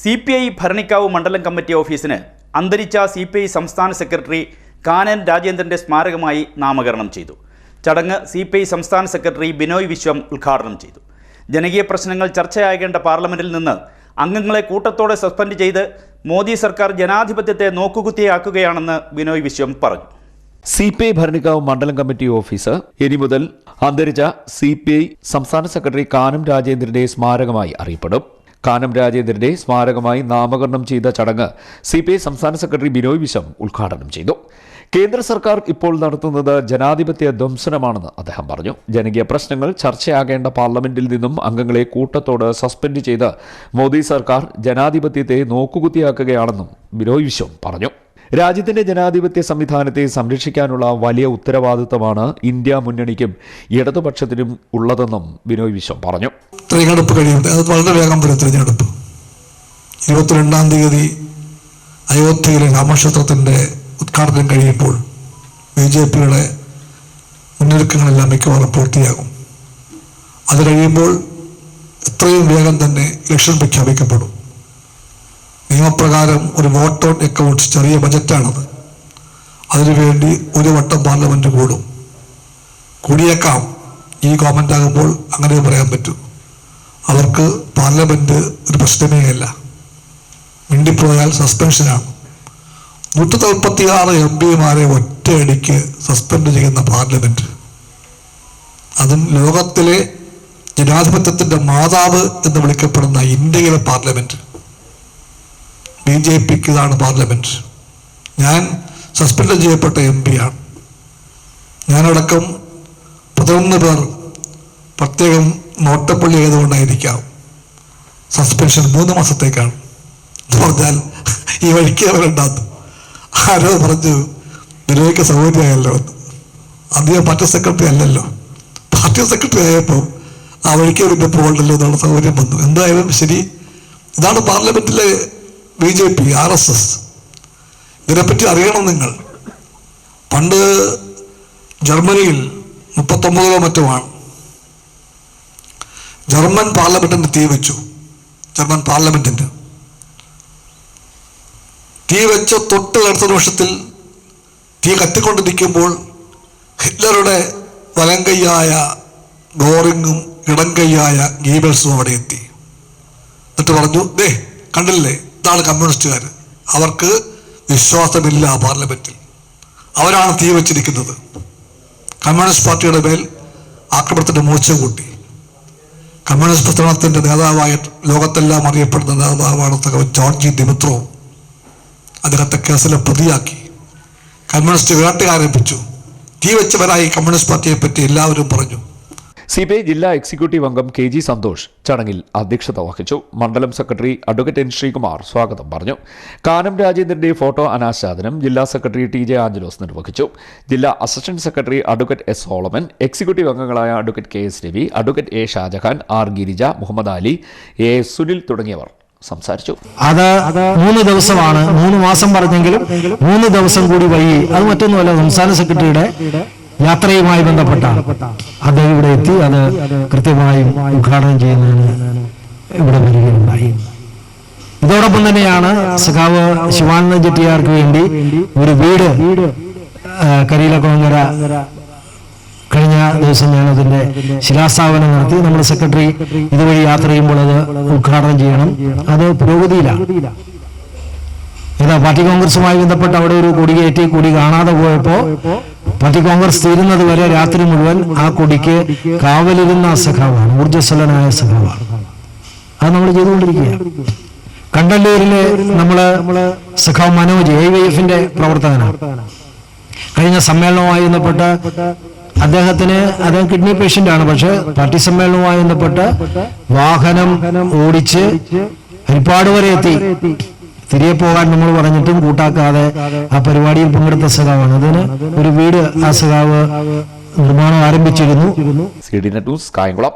C P I Bharanikkavu മണ്ഡലം committee ഓഫീസിന് അന്തരിച്ച സി പി ഐ സംസ്ഥാന സെക്രട്ടറി കാനൻ രാജേന്ദ്രന്റെ സ്മാരകമായി നാമകരണം ചെയ്തു. ചടങ്ങ് സി പി ഐ സംസ്ഥാന സെക്രട്ടറി ബിനോയ് വിശ്വം ഉദ്ഘാടനം ചെയ്തു. ജനകീയ പ്രശ്നങ്ങൾ ചർച്ചയാകേണ്ട പാർലമെന്റിൽ നിന്ന് അംഗങ്ങളെ കൂട്ടത്തോടെ സസ്പെൻഡ് ചെയ്ത് മോദി സർക്കാർ ജനാധിപത്യത്തെ നോക്കുകുത്തിയാക്കുകയാണെന്ന് ബിനോയ് വിശ്വം പറഞ്ഞു. സി പി ഐ ഭരണിക്കാവ് മണ്ഡലം കമ്മിറ്റി ഓഫീസ് ഇനി മുതൽ അന്തരിച്ച സി പി ഐ സംസ്ഥാന സെക്രട്ടറി കാനം രാജേന്ദ്രന്റെ സ്മാരകമായി അറിയപ്പെടും. കാനം രാജേന്ദ്രന്റെ സ്മാരകമായി നാമകരണം ചെയ്ത ചടങ്ങ് സി സംസ്ഥാന സെക്രട്ടറി ബിനോയ് വിശ്വം ഉദ്ഘാടനം ചെയ്തു. കേന്ദ്ര സർക്കാർ ഇപ്പോൾ നടത്തുന്നത് ജനാധിപത്യ ധ്വംസനമാണെന്ന് അദ്ദേഹം പറഞ്ഞു. ജനകീയ പ്രശ്നങ്ങൾ ചർച്ചയാകേണ്ട പാർലമെന്റിൽ നിന്നും അംഗങ്ങളെ കൂട്ടത്തോട് സസ്പെൻഡ് ചെയ്ത് മോദി സർക്കാർ ജനാധിപത്യത്തെ നോക്കുകുത്തിയാക്കുകയാണെന്നും ബിനോയ് വിശ്വം പറഞ്ഞു. രാജ്യത്തിന്റെ ജനാധിപത്യ സംവിധാനത്തെ സംരക്ഷിക്കാനുള്ള വലിയ ഉത്തരവാദിത്തമാണ് ഇന്ത്യ മുന്നണിക്കും ഇടതുപക്ഷത്തിനും ഉള്ളതെന്നും ബിനോയ് വിശ്വം പറഞ്ഞു. തിരഞ്ഞെടുപ്പ് കഴിയുന്നത് അത് വളരെ വേഗം വരും തിരഞ്ഞെടുപ്പ്. ഇരുപത്തിരണ്ടാം തീയതി അയോധ്യയിലെ രാമക്ഷേത്രത്തിന്റെ ഉദ്ഘാടനം കഴിയുമ്പോൾ ബി ജെ പിയുടെ മുന്നൊരുക്കങ്ങളെല്ലാം മിക്കവാറും പൂർത്തിയാകും. അത് കഴിയുമ്പോൾ എത്രയും വേഗം തന്നെ ഇലക്ഷൻ പ്രഖ്യാപിക്കപ്പെടും. നിയമപ്രകാരം ഒരു വോട്ട് ഓൺ അക്കൗണ്ട് ചെറിയ ബജറ്റാണത്. അതിനുവേണ്ടി ഒരു വട്ടം പാർലമെന്റ് കൂടും. കൂടിയേക്കാം. ഈ ഗവൺമെന്റ് ആകുമ്പോൾ അങ്ങനെ പറയാൻ പറ്റൂ. അവർക്ക് പാർലമെന്റ് ഒരു പ്രശ്നമേ അല്ല. മിണ്ടിപ്പോയാൽ സസ്പെൻഷനാണ് നൂറ്റി നാൽപ്പത്തി ആറ് എം പിമാരെ ഒറ്റയടിക്ക് സസ്പെൻഡ് ചെയ്യുന്ന പാർലമെന്റ്. അതും ലോകത്തിലെ ജനാധിപത്യത്തിന്റെ മാതാവ് എന്ന് വിളിക്കപ്പെടുന്ന ഇന്ത്യയിലെ പാർലമെന്റ്. ബി ജെ പിക്ക് ഇതാണ് പാർലമെന്റ് ഞാൻ സസ്പെൻഡ് ചെയ്യപ്പെട്ട എം പിയാണ് ഞാനടക്കം പതിനൊന്ന് പേർ പ്രത്യേകം നോട്ടപ്പള്ളി ആയതുകൊണ്ടായിരിക്കാം സസ്പെൻഷൻ മൂന്ന് മാസത്തേക്കാണ്. എന്ന് പറഞ്ഞാൽ ഈ വഴിക്ക് അവരുണ്ടാകും ആരോ പറഞ്ഞു നിരവധിക്ക് സൗകര്യമായല്ലോ അധികം പാർട്ടി സെക്രട്ടറി അല്ലല്ലോ. പാർട്ടി സെക്രട്ടറി ആയപ്പോൾ ആ വഴിക്ക് അവരുടെ പോകണ്ടല്ലോ എന്നുള്ള സൗകര്യം വന്നു. എന്തായാലും ശരി ഇതാണ് പാർലമെന്റിലെ B J P R S S. ഇതിനെപ്പറ്റി അറിയണം നിങ്ങൾ. പണ്ട് ജർമ്മനിയിൽ മുപ്പത്തൊമ്പതോ മറ്റുമാണ് ജർമ്മൻ പാർലമെന്റിന് തീ വെച്ചു. ജർമ്മൻ പാർലമെന്റിന്. തീ വെച്ച തൊട്ട് അടുത്ത നിമിഷത്തിൽ തീ കത്തിക്കൊണ്ടിരിക്കുമ്പോൾ ഹിറ്റ്ലറുടെ വലങ്കയ്യായ ഗോറിങ്ങും ഇടങ്കയ്യായ ഗീബൽസും അവിടെ എത്തി. എന്നിട്ട് പറഞ്ഞു ദേ കണ്ടില്ലേ? ഇതാണ് കമ്മ്യൂണിസ്റ്റുകാർ അവർക്ക് വിശ്വാസമില്ല പാർലമെന്റിൽ. അവരാണ് തീ വച്ചിരിക്കുന്നത്. കമ്മ്യൂണിസ്റ്റ് പാർട്ടിയുടെ മേൽ ആക്രമണത്തിന്റെ മൂർച്ച കൂട്ടി. കമ്മ്യൂണിസ്റ്റ് പ്രസ്ഥാനത്തിന്റെ നേതാവായ ലോകത്തെല്ലാം അറിയപ്പെടുന്ന നേതാവാണ് ജോർജി ഡിമിത്രോ. അദ്ദേഹത്തെ കേസിലെ പ്രതിയാക്കി. കമ്മ്യൂണിസ്റ്റ് വേട്ടയാരംഭിച്ചു. തീ വെച്ചവരായി കമ്മ്യൂണിസ്റ്റ് പാർട്ടിയെ പറ്റി എല്ലാവരും പറഞ്ഞു. സി ബി ഐ ജില്ലാ എക്സിക്യൂട്ടീവ് അംഗം കെ ജി സന്തോഷ് ചടങ്ങിൽ അധ്യക്ഷത വഹിച്ചു. മണ്ഡലം സെക്രട്ടറി അഡ്വക്കേറ്റ് എൻ ശ്രീകുമാർ സ്വാഗതം പറഞ്ഞു. കാനം രാജേന്ദ്രന്റെ ഫോട്ടോ അനാച്ഛാദനം ജില്ലാ സെക്രട്ടറി ടി ജെ ആഞ്ചലോസ് നിർവഹിച്ചു. ജില്ലാ assistant secretary advocate S Solomon executive അംഗങ്ങളായ advocate K S Ravi advocate A Shajahan R Girija Muhammad Ali A Sunil തുടങ്ങിയവർ സംസാരിച്ചു. അത് മൂന്ന് ദിവസമാണ്. മൂന്ന് മാസം പറഞ്ഞെങ്കിലും മൂന്ന് ദിവസം കൂടി വൈകി. അത് മറ്റൊന്നുമല്ല സംസ്ഥാന സെക്രട്ടറിയുടെ യാത്രയുമായി ബന്ധപ്പെട്ട അദ്ദേഹം ഇവിടെ എത്തി അത് കൃത്യമായും ഉദ്ഘാടനം ചെയ്യുന്നതിന് ഇവിടെ വരികയുണ്ടായി. ഇതോടൊപ്പം തന്നെയാണ് സഖാവ് ശിവാനന്ദ ചെട്ടിയാർക്ക് വേണ്ടി ഒരു വീട് കരിയിലക്കോങ്ങര കഴിഞ്ഞ ദിവസം ഞാൻ അതിന്റെ ശിലാസ്ഥാപനം നടത്തി. നമ്മുടെ സെക്രട്ടറി ഇതുവഴി യാത്ര ചെയ്യുമ്പോൾ അത് ഉദ്ഘാടനം ചെയ്യണം. അത് പുരോഗതിയിലാണ്. ഏതാ പാർട്ടി കോൺഗ്രസുമായി ബന്ധപ്പെട്ട് അവിടെ ഒരു കൊടി കയറ്റി കൊടി കാണാതെ പോയപ്പോ പാർട്ടി കോൺഗ്രസ് തീരുന്നത് വരെ രാത്രി മുഴുവൻ ആ കൊടിക്ക് കാവലിരുന്ന സഖാവാണ് ഊർജസ്വലനായ സഖാവാണ്. അത് നമ്മൾ ചെയ്തുകൊണ്ടിരിക്കുകയാണ്. കണ്ടല്ലൂരിലെ നമ്മൾ സഖാവ് മനോജ് എ വൈ എഫിന്റെ പ്രവർത്തകനാണ്. കഴിഞ്ഞ സമ്മേളനവുമായി ബന്ധപ്പെട്ട് അദ്ദേഹത്തിന് അദ്ദേഹം കിഡ്നി പേഷ്യന്റ് ആണ് പക്ഷെ പാർട്ടി സമ്മേളനവുമായി ബന്ധപ്പെട്ട് വാഹനം ഓടിച്ച് ഹരിപ്പാട് വരെ എത്തി. തിരികെ പോകാൻ നമ്മൾ പറഞ്ഞിട്ടും കൂട്ടാക്കാതെ ആ പരിപാടിയിൽ പങ്കെടുത്ത സഖാവാണ്. അതിന് ഒരു വീട് ആ സഖാവ് നിർമ്മാണം ആരംഭിച്ചിരുന്നു. C D news Kayamkulam.